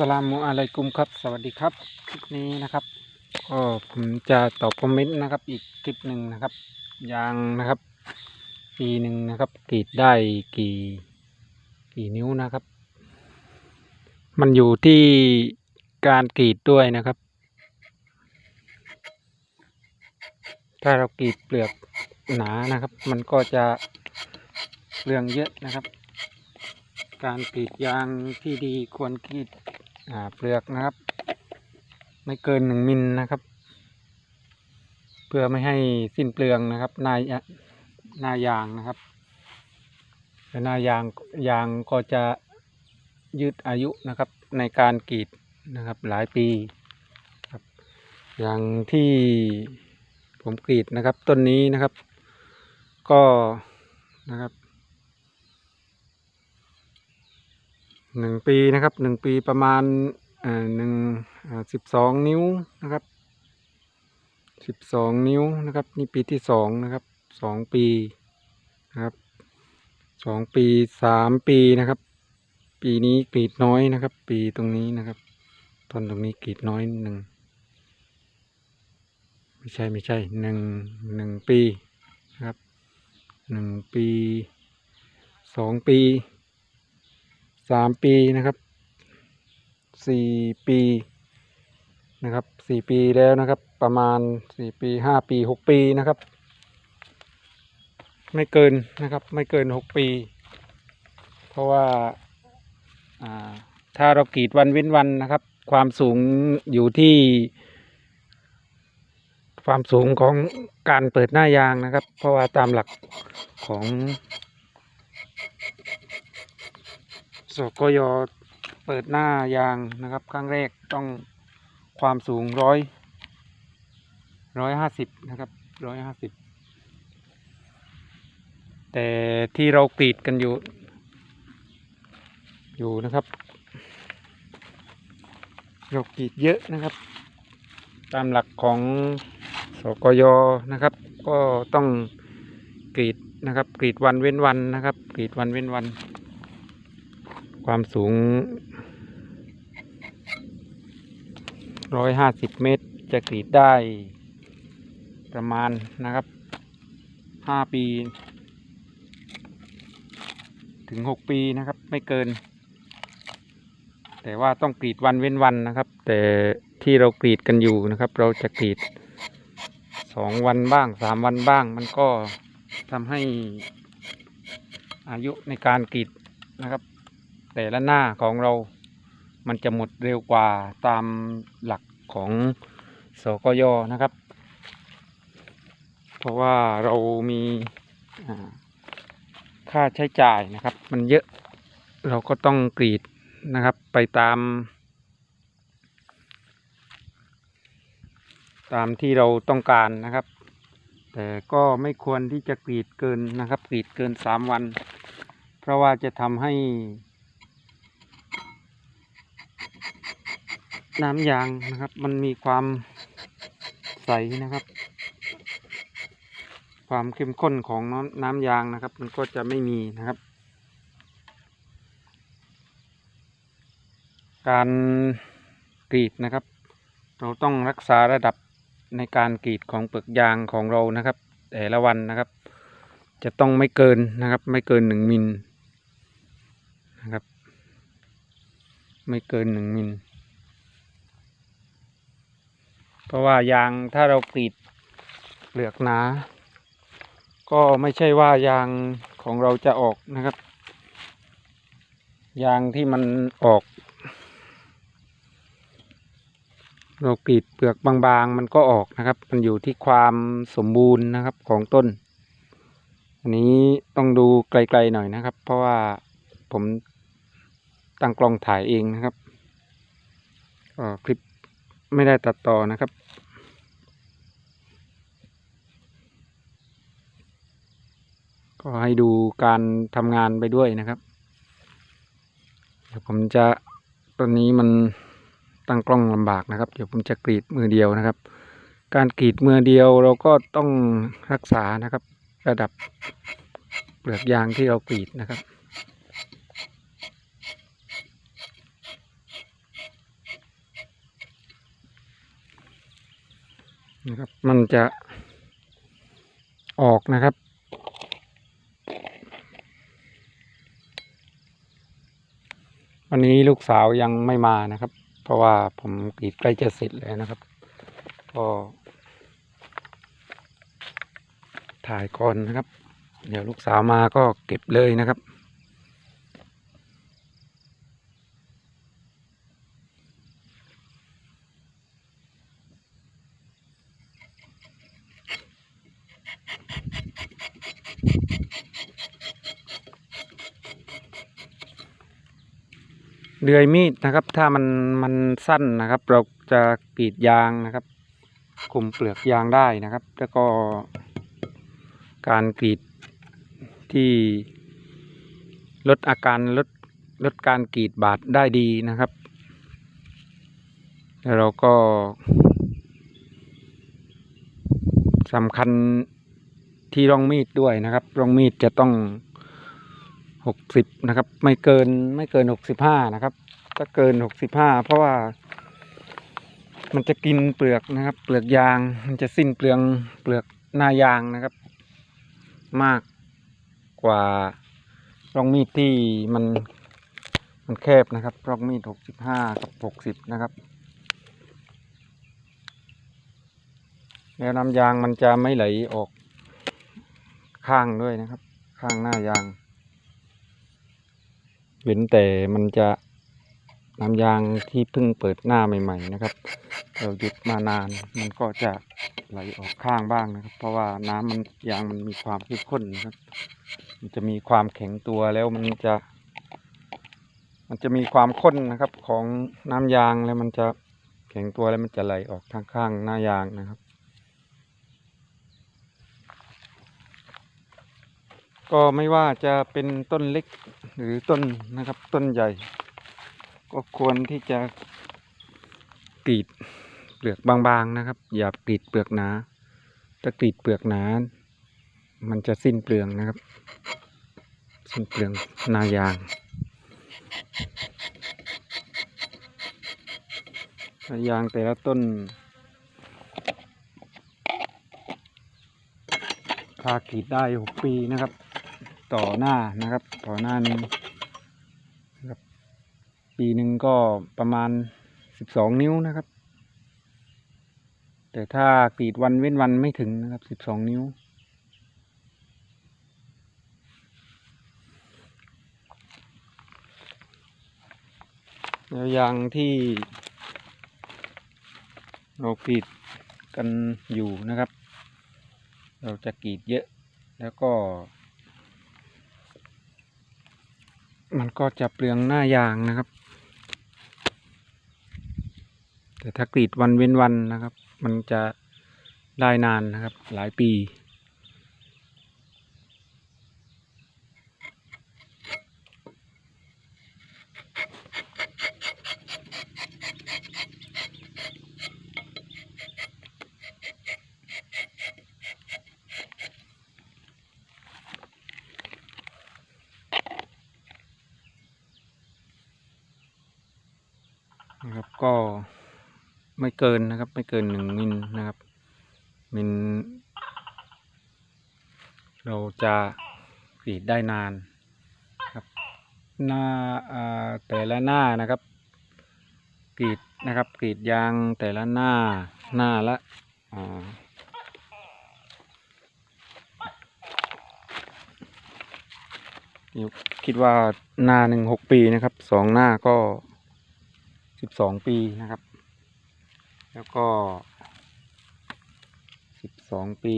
สลามุอะลัยกุมครับ สวัสดีครับ คลิปนี้นะครับ ก็ผมจะตอบคอมเมนต์นะครับ อีกคลิปหนึ่งนะครับ ยางนะครับ ปีหนึ่งนะครับกรีดได้กี่ กี่นิ้วนะครับ มันอยู่ที่การกรีดด้วยนะครับ ถ้าเรากรีดเปลือกหนานะครับ มันก็จะเปลืองเยอะนะครับการกรีดยางที่ดีควรกรีด อ่าเปลือกนะครับ ไม่เกินหนึ่งมิลนะครับ เพื่อไม่ให้สิ้นเปลืองนะครับนายหนายางนะครับและหนายางยางก็จะยืดอายุนะครับ ในการกรีดนะครับหลายปีครับ อย่างที่ผมกรีดนะครับต้นนี้นะครับ ก็นะครับ หนึ่งปีนะครับหนึ่งปีประมาณหนึ่งสิบสองนิ้วนะครับสิบสองนิ้วนะครับ นี่ปีที่สองนะครับสองปีนะครับสองปีสามปีนะครับ ปีนี้กรีดน้อยนะครับ ปีตรงนี้นะครับต้นตรงนี้กรีดน้อยหนึ่งไม่ใช่ไม่ใช่หนึ่งหนึ่งปีนะครับหนึ่งปีสองปี สามปีนะครับสี่ปีนะครับสี่ปีแล้วนะครับ ประมาณสี่ปีห้าปีหกปีนะครับ ไม่เกินนะครับ ไม่เกินหกปี เพราะว่าถ้าเรากรีดวันเว้นวันนะครับ ความสูงอยู่ที่ ความสูงของการเปิดหน้ายางนะครับ เพราะว่าตามหลักของ สกยเปิดหน้ายางนะครับครั้งแรกต้องความสูงร้อยร้อยห้าสิบนะครับร้อยห้าสิบแต่ที่เรากรีดกันอยู่ อยู่นะครับ เรากรีดเยอะนะครับ ตามหลักของสกยนะครับ ก็ต้องกรีดนะครับ กรีดวันเว้นวันนะครับ กรีดวันเว้นวัน ความสูงร้อยห้าสิบเมตร จะกรีดได้ประมาณนะครับห้าปี ถึงหกปีนะครับ ไม่เกิน แต่ว่าต้องกรีดวันเว้นวันนะครับ แต่ที่เรากรีดกันอยู่นะครับ เราจะกรีดสองวันบ้างสามวันบ้าง มันก็ทำให้อายุในการกรีดนะครับ แต่ละหน้าของเรา มันจะหมดเร็วกว่าตามหลักของสกยนะครับ เพราะว่าเรามีค่าใช้จ่ายนะครับ มันเยอะเราก็ต้องกรีดนะครับไปตาม ตามที่เราต้องการนะครับ แต่ก็ไม่ควรที่จะกรีดเกินนะครับ กรีดเกินสามวัน เพราะว่าจะทำให้ น้ำยางนะครับ มันมีความใสนะครับ ความเข้มข้นของน้ำยางนะครับ มันก็จะไม่มีนะครับ การกรีดนะครับ เราต้องรักษาระดับในการกรีดของเปลือกยางของเรานะครับ แต่ละวันนะครับ จะต้องไม่เกินนะครับ ไม่เกินหนึ่งมิลนะครับ ไม่เกินหนึ่งมิล เพราะว่ายางถ้าเรากรีดเปลือกหนา ก็ไม่ใช่ว่ายางของเราจะออกนะครับ ยางที่มันออก เรากรีดเปลือกบางๆ มันก็ออกนะครับ มันอยู่ที่ความสมบูรณ์นะครับของต้น อันนี้ต้องดูไกลๆหน่อยนะครับ เพราะว่าผมตั้งกล้องถ่ายเองนะครับคลิป ไม่ได้ตัดต่อนะครับ ก็ให้ดูการทำงานไปด้วยนะครับ เดี๋ยวผมจะตอนนี้มันตั้งกล้องลำบากนะครับ เดี๋ยวผมจะกรีดมือเดียวนะครับ การกรีดมือเดียวเราก็ต้องรักษานะครับ ระดับเปลือกยางที่เรากรีดนะครับ นะครับ มันจะออกนะครับ วันนี้ลูกสาวยังไม่มานะครับ เพราะว่าผมกรีดใกล้จะเสร็จแล้วนะครับ ก็ถ่ายก่อนนะครับ เดี๋ยวลูกสาวมาก็เก็บเลยนะครับ เดือยมีดนะครับ ถ้ามันมันสั้นนะครับ เราจะกรีดยางนะครับคุมเปลือกยางได้นะครับ แล้วก็ การกรีดที่ลดอาการลดลดการกรีดบาดได้ดีนะครับ แล้วเราก็สำคัญที่ร่องมีดด้วยนะครับ ร่องมีดจะต้อง หกสิบนะครับ ไม่เกินไม่เกินหกสิบห้านะครับ ถ้าเกินหกสิบห้าเพราะว่า มันจะกินเปลือกนะครับ เปลือกยาง มันจะสิ้นเปลืองเปลือกหน้ายางนะครับ มากกว่ารองมีดที่มันมันแคบนะครับรองมีดหกสิบห้ากับหกสิบนะครับ แล้วน้ำยางมันจะไม่ไหลออกข้างด้วยนะครับ ข้างหน้ายาง เว้นแต่มันจะน้ำยางที่เพิ่งเปิดหน้าใหม่ๆนะครับ เราหยุดมานานมันก็จะไหลออกข้างบ้างนะครับ เพราะว่าน้ำมันยางมันมีความเข้มข้นนะครับ มันจะมีความแข็งตัวแล้วมันจะ มันจะมีความข้นนะครับของน้ำยางแล้วมันจะแข็งตัวแล้วมันจะไหลออกทางข้างหน้ายางนะครับ ก็ไม่ว่าจะเป็นต้นเล็ก หรือต้นนะครับต้นใหญ่ ก็ควรที่จะกรีดเปลือกบางๆนะครับ อย่ากรีดเปลือกหนาถ้ากรีดเปลือกหนา มันจะสิ้นเปลืองนะครับ สิ้นเปลืองนายางนายางแต่ละต้นถ้ากรีดได้หกปีนะครับ ต่อหน้านะครับ ต่อหน้านึงนะครับ ปีหนึ่งก็ประมาณสิบสองนิ้วนะครับ แต่ถ้ากรีดวันเว้นวันไม่ถึงนะครับสิบสองนิ้ว แล้วยางที่เรากรีดกันอยู่นะครับ เราจะกรีดเยอะแล้วก็ มันก็จะเปลืองหน้ายางนะครับ แต่ถ้ากรีดวันเว้นวันนะครับ มันจะได้นานนะครับ หลายปี นะครับ ก็ไม่เกินนะครับ ไม่เกินหนึ่งมิลนะครับมิลเราจะกรีดได้นานครับ หน้าอ่าแต่ละหน้านะครับกรีดนะครับกรีดยางแต่ละหน้าหน้าละอ่าอคิดว่าหน้าหนึ่งหกปีนะครับสองหน้าก็ สิบสองปีนะครับ แล้วก็สิบสองปี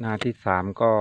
หน้าที่สามก็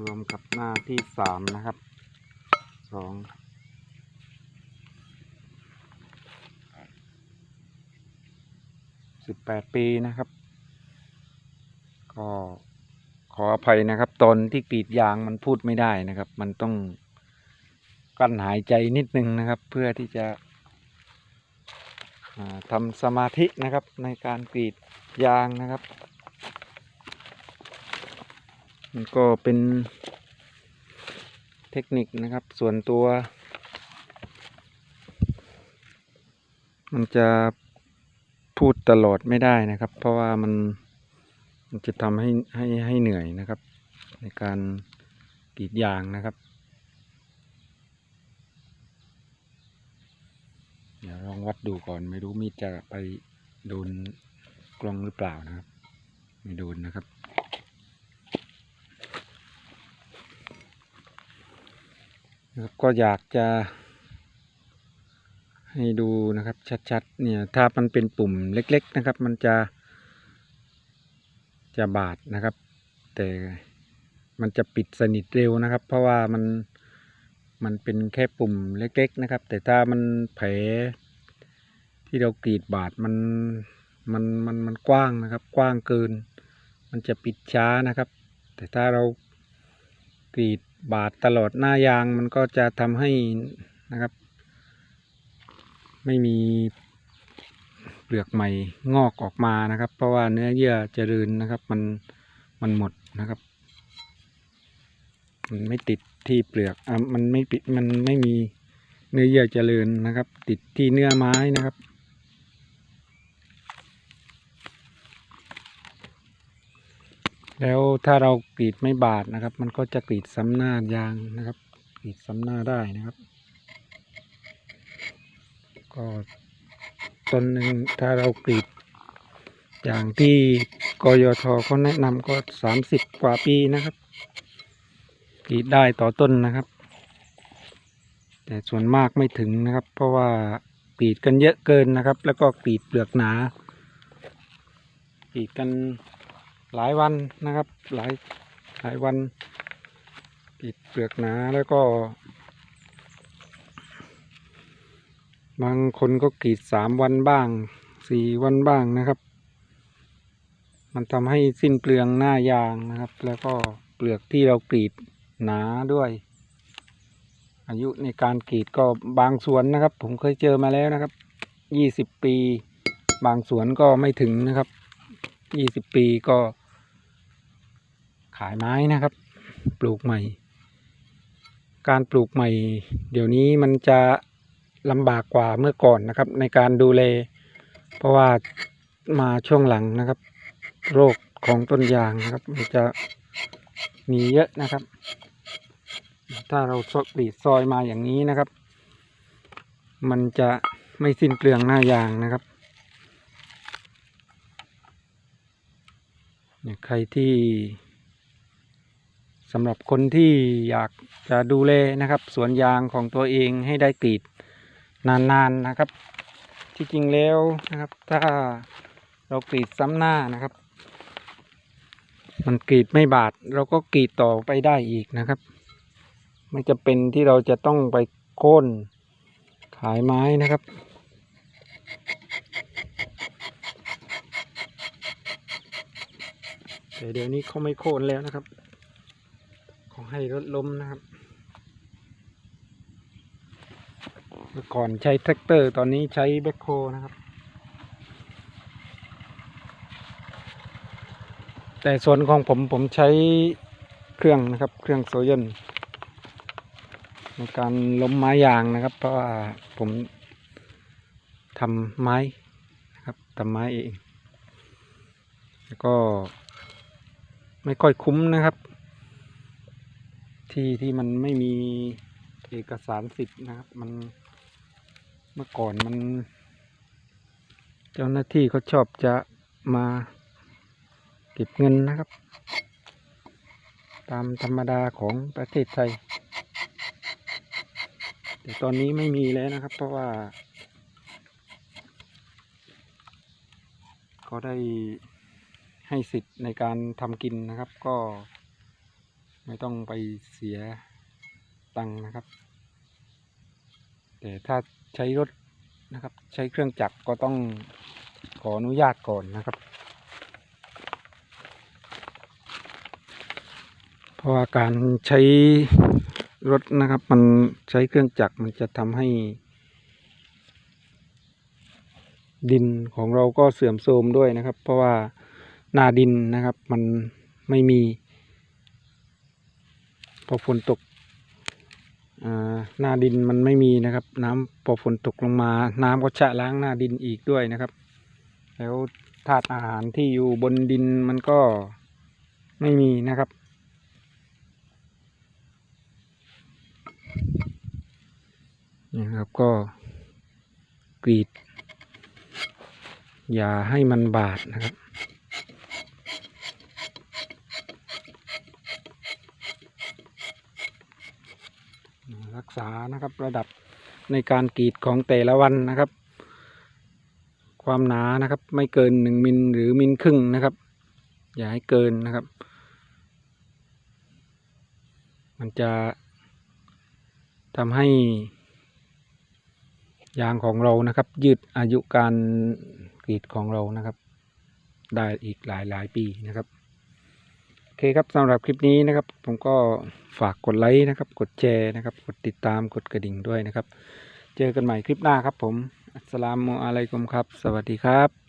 รวมกับหน้าที่สามนะครับสอง สิบแปดปีนะครับ ก็ขออภัยนะครับ ตอนที่กรีดยางมันพูดไม่ได้นะครับ มันต้องกั้นหายใจนิดนึงนะครับ เพื่อที่จะทำสมาธินะครับในการกรีดยางนะครับ มันก็เป็นเทคนิคนะครับ ส่วนตัว มันจะ พูดตลอดไม่ได้นะครับ เพราะว่ามันมันจะทำให้ให้ให้เหนื่อยนะครับ ในการกรีดยางนะครับ เดี๋ยวลองวัดดูก่อนไม่รู้มีดจะไปโดนกลองหรือเปล่านะครับ ไม่โดนนะครับก็อยากจะ ให้ดูนะครับชัดๆเนี่ยถ้ามันเป็นปุ่มเล็ก ๆนะครับ มันจะ จะบาดนะครับ แต่มันจะปิดสนิทเร็วนะครับ เพราะว่ามันมันเป็นแค่ปุ่มเล็ก ๆ นะครับ แต่ถ้ามันแผลที่เรากรีดบาดมันมันมันมันกว้างนะครับ กว้างเกิน มันจะปิดช้านะครับ แต่ถ้าเรากรีดบาดตลอดหน้ายางมันก็จะทำให้นะครับ ไม่มีเปลือกใหม่งอกออกมานะครับ เพราะว่าเนื้อเยื่อเจริญนะครับ มันมันหมดนะครับ มันไม่ติดที่เปลือกอะมันไม่ปิดมันไม่มีเนื้อเยื่อเจริญนะครับ ติดที่เนื้อไม้นะครับแล้วถ้าเรากรีดไม่บาดนะครับ มันก็จะกรีดซ้ำหน้ายางนะครับ กรีดซ้ำหน้าได้นะครับ ก็ต้นหนึ่งถ้าเรากรีด อย่างที่กยทเขาแนะนำก็สามสิบกว่าปีนะครับ กรีดได้ต่อต้นนะครับ แต่ส่วนมากไม่ถึงนะครับ เพราะว่ากรีดกันเยอะเกินนะครับ แล้วก็กรีดเปลือกหนากรีดกันหลายวันนะครับ หลายหลายวันกรีดเปลือกหนาแล้วก็ บางคนก็กรีดสามวันบ้างสี่วันบ้างนะครับ มันทำให้สิ้นเปลืองหน้ายางนะครับ แล้วก็เปลือกที่เรากรีดหนาด้วย อายุในการกรีดก็บางสวนนะครับ ผมเคยเจอมาแล้วนะครับยี่สิบปี บางสวนก็ไม่ถึงนะครับยี่สิบปีก็ ขายไม้นะครับ ปลูกใหม่ การปลูกใหม่ เดี๋ยวนี้มันจะ ลำบากกว่าเมื่อก่อนนะครับ ในการดูแล เพราะว่ามาช่วงหลังนะครับ โรคของต้นยางนะครับ มันจะมีเยอะนะครับ ถ้าเราซอกบีดซอยมาอย่างนี้นะครับ มันจะไม่สิ้นเปลืองหน้ายางนะครับเนี่ยใครที่สำหรับคนที่อยากจะดูแลนะครับ สวนยางของตัวเองให้ได้กรีด นานๆนะครับ ที่จริงแล้วนะครับ ถ้าเรากรีดซ้ำหน้านะครับ มันกรีดไม่บาด เราก็กรีดต่อไปได้อีกนะครับ ไม่จะเป็นที่เราจะต้องไปโค่นขายไม้นะครับแต่เดี๋ยวนี้เขาไม่โค่นแล้วนะครับขาให้รถล้มนะครับ เมื่อก่อนใช้แท็กเตอร์ ตอนนี้ใช้แบ็คโฮนะครับ แต่ส่วนของผมผมใช้เครื่องนะครับ เครื่องโซยนในการล้มไม้ยางนะครับ เพราะว่าผมทำไม้นะครับทำไม้เองแล้วก็ไม่ค่อยคุ้มนะครับ ที่ที่มันไม่มีเอกสารสิทธิ์นะครับมัน เมื่อก่อนมัน เจ้าหน้าที่เขาชอบจะมาเก็บเงินนะครับ ตามธรรมดาของประเทศไทย แต่ตอนนี้ไม่มีแล้วนะครับ เพราะว่าเขาได้ให้สิทธิ์ในการทำกินนะครับ ก็ไม่ต้องไปเสียตังค์นะครับ แต่ถ้า ใช้รถนะครับ ใช้เครื่องจักรก็ต้องขออนุญาตก่อนนะครับ เพราะว่าการใช้รถนะครับ มันใช้เครื่องจักรมันจะทำให้ ดินของเราก็เสื่อมโทรมด้วยนะครับ เพราะว่าหน้าดินนะครับ มันไม่มี พอฝนตก หน้าดินมันไม่มีนะครับ น้ำพอฝนตกลงมา น้ำก็ชะล้างหน้าดินอีกด้วยนะครับ แล้วธาตุอาหารที่อยู่บนดินมันก็ไม่มีนะครับ นี่ครับก็กรีด อย่าให้มันบาดนะครับ รักษานะครับระดับในการกรีดของแต่ละวันนะครับ ความหนานะครับ ไม่เกินหนึ่งมิลหรือมิลครึ่งนะครับ อย่าให้เกินนะครับ มันจะทำให้ยางของเรานะครับ ยืดอายุการกรีดของเรานะครับ ได้อีกหลายหลายปีนะครับ โอเคครับสำหรับคลิปนี้นะครับ ผมก็ฝากกดไลค์นะครับ กดแชร์นะครับ กดติดตามกดกระดิ่งด้วยนะครับ เจอกันใหม่คลิปหน้าครับผม อัสสลามุอะลัยกุมครับ สวัสดีครับ